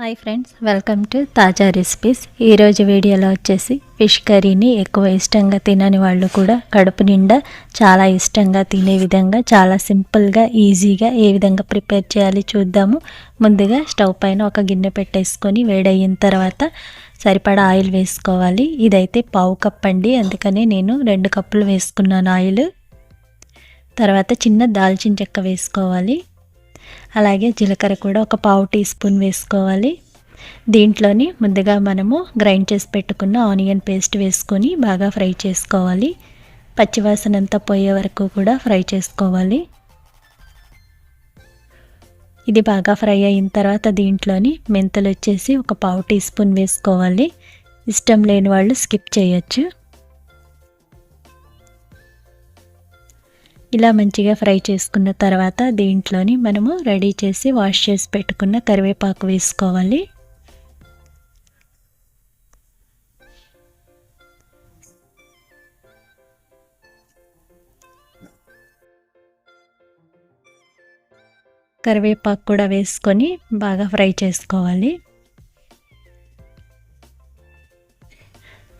Hi friends welcome to Taza recipes ఈరోజు వీడియోలో వచ్చేసి ఫిష్ కర్రీని ఎక్కువ ఇష్టంగా తినని వాళ్ళు కూడా కడుపు నిండా చాలా ఇష్టంగా తినే విధంగా చాలా సింపుల్గా ఈజీగా ఏ విధంగా ప్రిపేర్ చేయాలి చూద్దాము. ముందుగా స్టవ్ పైన ఒక గిన్నె పెట్టేసుకొని వేడయిన తర్వాత సరిపడా ఆయిల్ వేసుకోవాలి. ఇదైతే పావు కప్ అండి అందుకనే నేను రెండు కప్పులు వేసుకున్నాను ఆయిల్. తర్వాత చిన్న దాల్చిన చెక్క వేసుకోవాలి. అలాగే జీలకర్ర కూడా ఒక పావు టీ స్పూన్ వేసుకోవాలి. దీంట్లోని ముందుగా మనము గ్రైండ్ చేసి పెట్టుకున్న ఆనియన్ పేస్ట్ వేసుకొని బాగా ఫ్రై చేసుకోవాలి. పచ్చివాసన అంతా పోయే వరకు కూడా ఫ్రై చేసుకోవాలి. ఇది బాగా ఫ్రై అయిన తర్వాత దీంట్లోని మెంతులు వచ్చేసి ఒక పావు టీ స్పూన్ వేసుకోవాలి. ఇష్టం లేని వాళ్ళు స్కిప్ చేయొచ్చు. ఇలా మంచిగా ఫ్రై చేసుకున్న తర్వాత దీంట్లోని మనము రెడీ చేసి వాష్ చేసి పెట్టుకున్న కరివేపాకు వేసుకోవాలి. కరివేపాకు కూడా వేసుకొని బాగా ఫ్రై చేసుకోవాలి.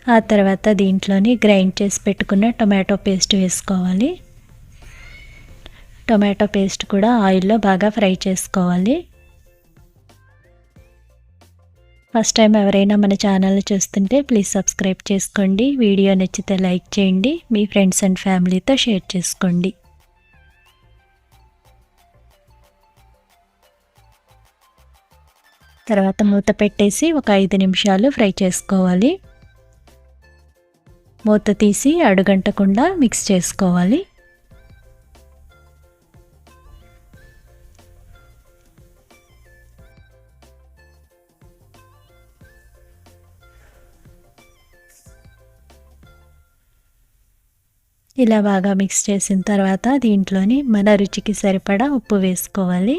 ఆ తర్వాత దీంట్లోని గ్రైండ్ చేసి పెట్టుకున్న టొమాటో పేస్ట్ వేసుకోవాలి. టొమాటో పేస్ట్ కూడా ఆయిల్లో బాగా ఫ్రై చేసుకోవాలి. ఫస్ట్ టైం ఎవరైనా మన ఛానల్ చూస్తుంటే ప్లీజ్ సబ్స్క్రైబ్ చేసుకోండి. వీడియో నచ్చితే లైక్ చేయండి. మీ ఫ్రెండ్స్ అండ్ ఫ్యామిలీతో షేర్ చేసుకోండి. తర్వాత మూత పెట్టేసి ఒక ఐదు నిమిషాలు ఫ్రై చేసుకోవాలి. మూత తీసి అడుగంటకుండా మిక్స్ చేసుకోవాలి. ఇలా బాగా మిక్స్ చేసిన తర్వాత దీంట్లోని మన రుచికి సరిపడా ఉప్పు వేసుకోవాలి.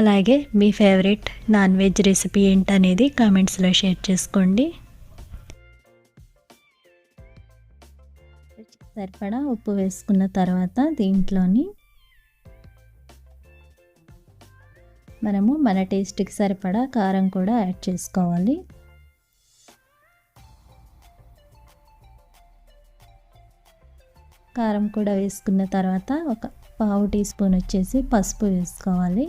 అలాగే మీ ఫేవరెట్ నాన్ వెజ్ రెసిపీ ఏంటనేది కామెంట్స్లో షేర్ చేసుకోండి. సరిపడా ఉప్పు వేసుకున్న తర్వాత దీంట్లోని మనము మన టేస్ట్కి సరిపడా కారం కూడా యాడ్ చేసుకోవాలి. కారం కూడా వేసుకున్న తర్వాత ఒక పావు టీ స్పూన్ వచ్చేసి పసుపు వేసుకోవాలి.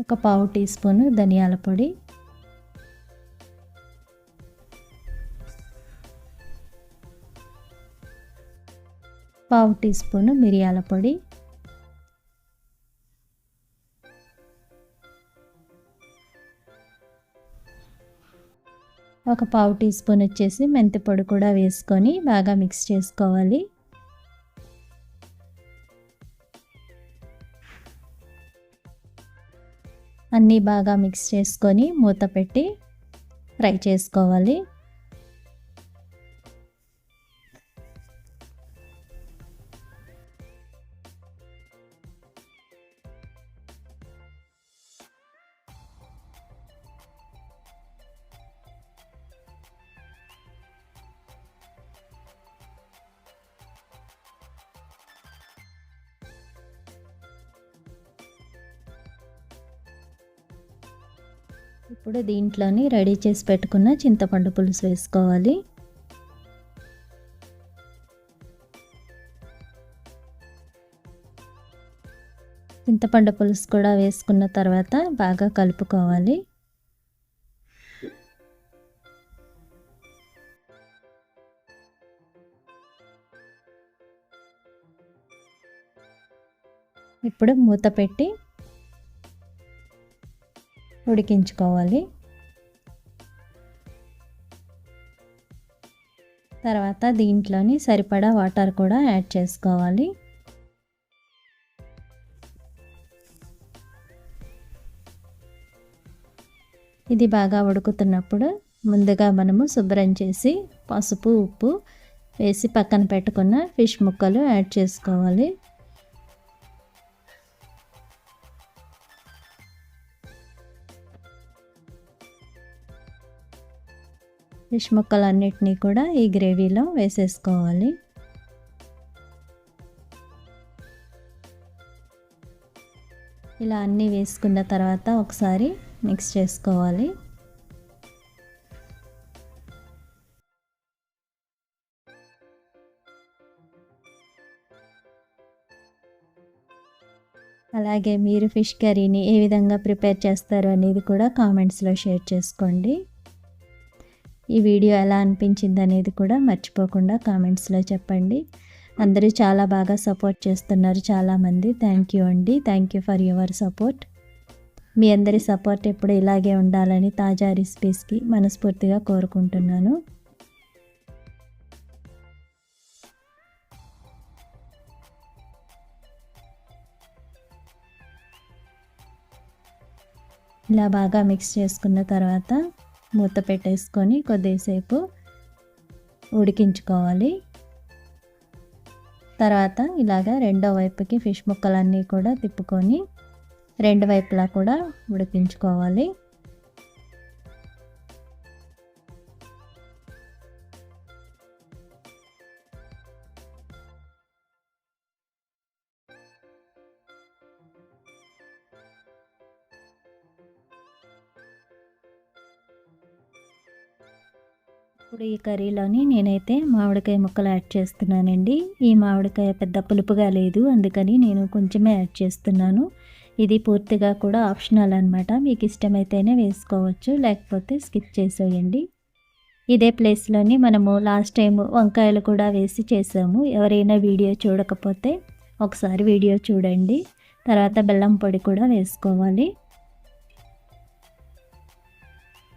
ఒక పావు టీ స్పూన్ ధనియాల పొడి పావు టీ స్పూన్ మిరియాల పొడి. ఒక పావు టీ స్పూన్ వచ్చేసి మెంతి పొడి కూడా వేసుకొని బాగా మిక్స్ చేసుకోవాలి. అన్నీ బాగా మిక్స్ చేసుకొని మూత పెట్టి ఫ్రై చేసుకోవాలి. ఇప్పుడు దీంట్లోని రెడీ చేసి పెట్టుకున్న చింతపండు పులుసు వేసుకోవాలి. చింతపండు పులుసు కూడా వేసుకున్న తర్వాత బాగా కలుపుకోవాలి. ఇప్పుడు మూత పెట్టి ఉడికించుకోవాలి. తర్వాత దీంట్లోని సరిపడా వాటర్ కూడా యాడ్ చేసుకోవాలి. ఇది బాగా ఉడుకుతున్నప్పుడు ముందుగా మనము శుభ్రం చేసి పసుపు ఉప్పు వేసి పక్కన పెట్టుకున్న ఫిష్ ముక్కలు యాడ్ చేసుకోవాలి. ఫిష్ ముక్కలన్నిటినీ కూడా ఈ గ్రేవీలో వేసేసుకోవాలి. ఇలా అన్నీ వేసుకున్న తర్వాత ఒకసారి మిక్స్ చేసుకోవాలి. అలాగే మీరు ఫిష్ కర్రీని ఏ విధంగా ప్రిపేర్ చేస్తారు అనేది కూడా కామెంట్స్లో షేర్ చేసుకోండి. ఈ వీడియో ఎలా అనిపించింది అనేది కూడా మర్చిపోకుండా కామెంట్స్లో చెప్పండి. అందరూ చాలా బాగా సపోర్ట్ చేస్తున్నారు చాలామంది. థ్యాంక్ యూ అండి. Thank you for your support. మీ అందరి సపోర్ట్ ఎప్పుడు ఇలాగే ఉండాలని తాజా రెసిపీస్కి మనస్ఫూర్తిగా కోరుకుంటున్నాను. ఇలా బాగా మిక్స్ చేసుకున్న తర్వాత మూత పెట్టేసుకొని కొద్దిసేపు ఉడికించుకోవాలి. తర్వాత ఇలాగా రెండో వైపుకి ఫిష్ ముక్కలన్నీ కూడా తిప్పుకొని రెండు వైపులా కూడా ఉడికించుకోవాలి. ఇప్పుడు ఈ కర్రీలోని నేనైతే మామిడికాయ ముక్కలు యాడ్ చేస్తున్నానండి. ఈ మామిడికాయ పెద్ద పులుపుగా లేదు అందుకని నేను కొంచెమే యాడ్ చేస్తున్నాను. ఇది పూర్తిగా కూడా ఆప్షనల్ అనమాట మీకు ఇష్టమైతేనే వేసుకోవచ్చు లేకపోతే స్కిప్ చేసేయండి. ఇదే ప్లేస్లోని మనము లాస్ట్ టైం వంకాయలు కూడా వేసి చేసాము. ఎవరైనా వీడియో చూడకపోతే ఒకసారి వీడియో చూడండి. తర్వాత బెల్లం పొడి కూడా వేసుకోవాలి.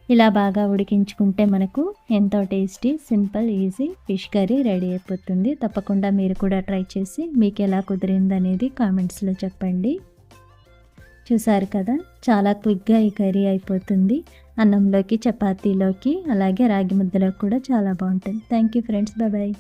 ఇలా బాగా ఉడికించుకుంటే మనకు ఎంతో tasty simple easy fish curry ready అయిపోతుంది. తప్పకుండా మీరు కూడా ట్రై చేసి మీకు ఎలా కుదిరింది అనేది కామెంట్స్లో చెప్పండి. చూసారు కదా చాలా క్విక్గా ఈ కర్రీ అయిపోతుంది. అన్నంలోకి చపాతీలోకి అలాగే రాగి ముద్దలోకి కూడా చాలా బాగుంటుంది. Thank you friends. బాయ్